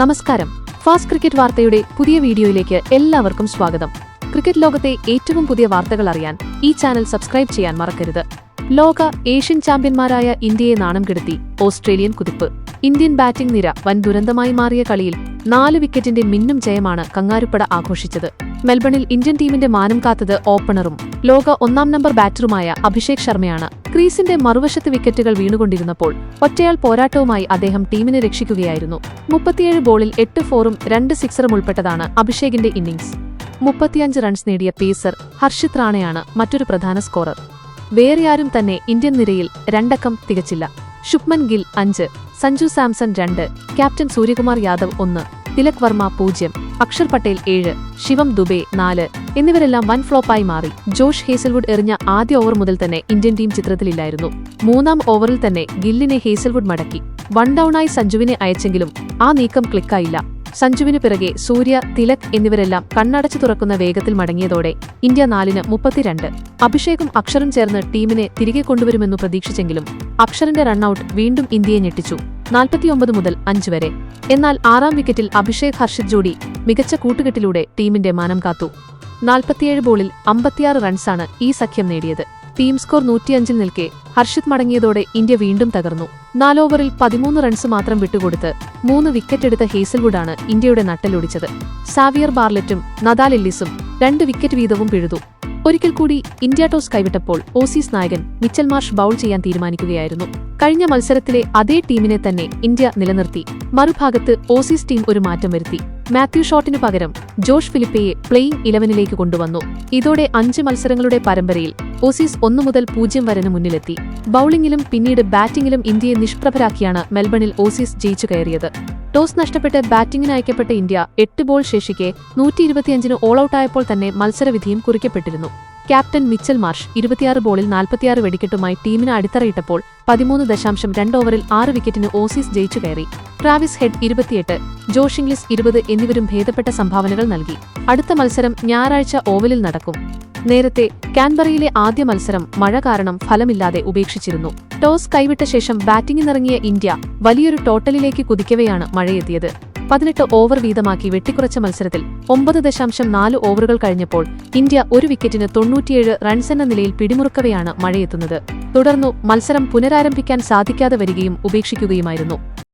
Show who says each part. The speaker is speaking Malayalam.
Speaker 1: നമസ്കാരം. ഫാസ്റ്റ് ക്രിക്കറ്റ് വാർത്തയുടെ പുതിയ വീഡിയോയിലേക്ക് എല്ലാവർക്കും സ്വാഗതം. ക്രിക്കറ്റ് ലോകത്തെ ഏറ്റവും പുതിയ വാർത്തകൾ അറിയാൻ ഈ ചാനൽ സബ്സ്ക്രൈബ് ചെയ്യാൻ മറക്കരുത്. ലോക ഏഷ്യൻ ചാമ്പ്യന്മാരായ ഇന്ത്യയെ നാണം കെടുത്തി ഓസ്ട്രേലിയൻ കുതിപ്പ്. ഇന്ത്യൻ ബാറ്റിംഗ് നിര വൻ ദുരന്തമായി മാറിയ കളിയിൽ നാല് വിക്കറ്റിന്റെ മിന്നും ജയമാണ് കങ്ങാരുപ്പട ആഘോഷിച്ചത്. മെൽബണിൽ ഇന്ത്യൻ ടീമിന്റെ മാനം കാത്തത് ഓപ്പണറും ലോക ഒന്നാം നമ്പർ ബാറ്ററുമായ അഭിഷേക് ശർമ്മയാണ്. ക്രീസിന്റെ മറുവശത്ത് വിക്കറ്റുകൾ വീണുകൊണ്ടിരുന്നപ്പോൾ ഒറ്റയാൾ പോരാട്ടവുമായി അദ്ദേഹം ടീമിനെ രക്ഷിക്കുകയായിരുന്നു. മുപ്പത്തിയേഴ് ബോളിൽ എട്ട് ഫോറും രണ്ട് സിക്സറും ഉൾപ്പെട്ടതാണ് അഭിഷേകിന്റെ ഇന്നിംഗ്സ്. മുപ്പത്തിയഞ്ച് റൺസ് നേടിയ പേസർ ഹർഷിത് റാണയാണ് മറ്റൊരു പ്രധാന സ്കോറർ. വേറെയാരും തന്നെ ഇന്ത്യൻ നിരയിൽ രണ്ടക്കം തികച്ചില്ല. ശുഭ്മൻ ഗിൽ അഞ്ച് സഞ്ജു സാംസൺ രണ്ട് ക്യാപ്റ്റൻ സൂര്യകുമാർ യാദവ് ഒന്ന് തിലക് വർമ്മ പൂജ്യം അക്ഷർ പട്ടേൽ ഏഴ് ശിവം ദുബെ നാല് എന്നിവരെല്ലാം വൻ ഫ്ലോപ്പായി മാറി. ജോഷ് ഹേസൽവുഡ് എറിഞ്ഞ ആദ്യ ഓവർ മുതൽ തന്നെ ഇന്ത്യൻ ടീം ചിത്രത്തിലില്ലായിരുന്നു. മൂന്നാം ഓവറിൽ തന്നെ ഗില്ലിനെ ഹേസൽവുഡ് മടക്കി. വൺ ഡൌണായി സഞ്ജുവിനെ അയച്ചെങ്കിലും ആ നീക്കം ക്ലിക്കായില്ല. സഞ്ജുവിനു പിറകെ സൂര്യ തിലക് എന്നിവരെല്ലാം കണ്ണടച്ചു തുറക്കുന്ന വേഗത്തിൽ മടങ്ങിയതോടെ ഇന്ത്യ നാലിന് മുപ്പത്തിരണ്ട്. അഭിഷേകും അക്ഷറും ചേർന്ന് ടീമിനെ തിരികെ കൊണ്ടുവരുമെന്നു പ്രതീക്ഷിച്ചെങ്കിലും അക്ഷറിന്റെ റൺഔട്ട് വീണ്ടും ഇന്ത്യയെ ഞെട്ടിച്ചു. നാൽപ്പത്തിയൊമ്പത് മുതൽ അഞ്ച് വരെ. എന്നാൽ ആറാം വിക്കറ്റിൽ അഭിഷേക് ഹർഷിത് ജോഡി മികച്ച കൂട്ടുകെട്ടിലൂടെ ടീമിന്റെ മാനം കാത്തു. നാൽപ്പത്തിയേഴ് ബോളിൽ അമ്പത്തിയാറ് റൺസാണ് ഈ സഖ്യം നേടിയത്. ടീം സ്കോർ നൂറ്റിയഞ്ചിൽ നിൽക്കെ ഹർഷിത് മടങ്ങിയതോടെ ഇന്ത്യ വീണ്ടും തകർന്നു. നാലോവറിൽ പതിമൂന്ന് റൺസ് മാത്രം വിട്ടുകൊടുത്ത് മൂന്ന് വിക്കറ്റ് വിക്കറ്റെടുത്ത ഹേസൽവുഡാണ് ഇന്ത്യയുടെ നട്ടലൊടിച്ചത് സാവിയർ ബാർലറ്റും നദാൽ എല്ലിസും രണ്ട് വിക്കറ്റ് വീതവും പിഴുതു. ഒരിക്കൽ കൂടി ഇന്ത്യ ടോസ് കൈവിട്ടപ്പോൾ ഓസീസ് നായകൻ മിച്ചൽ മാർഷ് ബൗൾ ചെയ്യാൻ തീരുമാനിക്കുകയായിരുന്നു. കഴിഞ്ഞ മത്സരത്തിലെ അതേ ടീമിനെ തന്നെ ഇന്ത്യ നിലനിർത്തി. മറുഭാഗത്ത് ഓസീസ് ടീം ഒരു മാറ്റം വരുത്തി. മാത്യു ഷോട്ടിനു പകരം ജോഷ് ഫിലിപ്പയെ പ്ലേയിംഗ് ഇലവനിലേക്ക് കൊണ്ടുവന്നു. ഇതോടെ അഞ്ച് മത്സരങ്ങളുടെ പരമ്പരയിൽ ഓസീസ് ഒന്നു മുതൽ പൂജ്യം വരന് മുന്നിലെത്തി. ബൌളിംഗിലും പിന്നീട് ബാറ്റിംഗിലും ഇന്ത്യയെ നിഷ്പ്രഭരാക്കിയാണ് മെൽബണിൽ ഓസീസ് ജയിച്ചു കയറിയത്. ടോസ് നഷ്ടപ്പെട്ട് ബാറ്റിംഗിന് അയക്കപ്പെട്ട ഇന്ത്യ എട്ട് ബോൾ ശേഷിക്കെ നൂറ്റി ഇരുപത്തിയഞ്ചിന് ഓൾ ഔട്ടായപ്പോൾ തന്നെ മത്സരവിധിയും കുറിക്കപ്പെട്ടിരുന്നു. ക്യാപ്റ്റൻ മിച്ചൽ മാർഷ് ഇരുപത്തിയാറ് ബോളിൽ നാൽപ്പത്തിയാറ് വെടിക്കെട്ടുമായി ടീമിന് അടിത്തറയിട്ടപ്പോൾ പതിമൂന്ന് ദശാംശം രണ്ട് ഓവറിൽ ആറ് വിക്കറ്റിന് ഓസീസ് ജയിച്ചു കയറി. ട്രാവിസ് ഹെഡ് ഇരുപത്തിയെട്ട് ജോഷിംഗ്ലിസ് ഇരുപത് എന്നിവരും ഭേദപ്പെട്ട സംഭാവനകൾ നൽകി. അടുത്ത മത്സരം ഞായറാഴ്ച ഓവലിൽ നടക്കും. നേരത്തെ കാൻബറയിലെ ആദ്യ മത്സരം മഴ കാരണം ഫലമില്ലാതെ ഉപേക്ഷിച്ചിരുന്നു. ടോസ് കൈവിട്ട ശേഷം ബാറ്റിംഗിനിറങ്ങിയ ഇന്ത്യ വലിയൊരു ടോട്ടലിലേക്ക് കുതിക്കവെയാണ് മഴയെത്തിയത്. പതിനെട്ട് ഓവർ വീതമാക്കി വെട്ടിക്കുറച്ച മത്സരത്തിൽ ഒമ്പത് ദശാംശം നാല് ഓവറുകൾ കഴിഞ്ഞപ്പോൾ ഇന്ത്യ ഒരു വിക്കറ്റിന് തൊണ്ണൂറ്റിയേഴ് റൺസ് എന്ന നിലയിൽ പിടിമുറുക്കവെയാണ് മഴയെത്തുന്നത്. തുടർന്നു മത്സരം പുനരാരംഭിക്കാൻ സാധിക്കാതെ വരികയും ഉപേക്ഷിക്കുകയുമായിരുന്നു.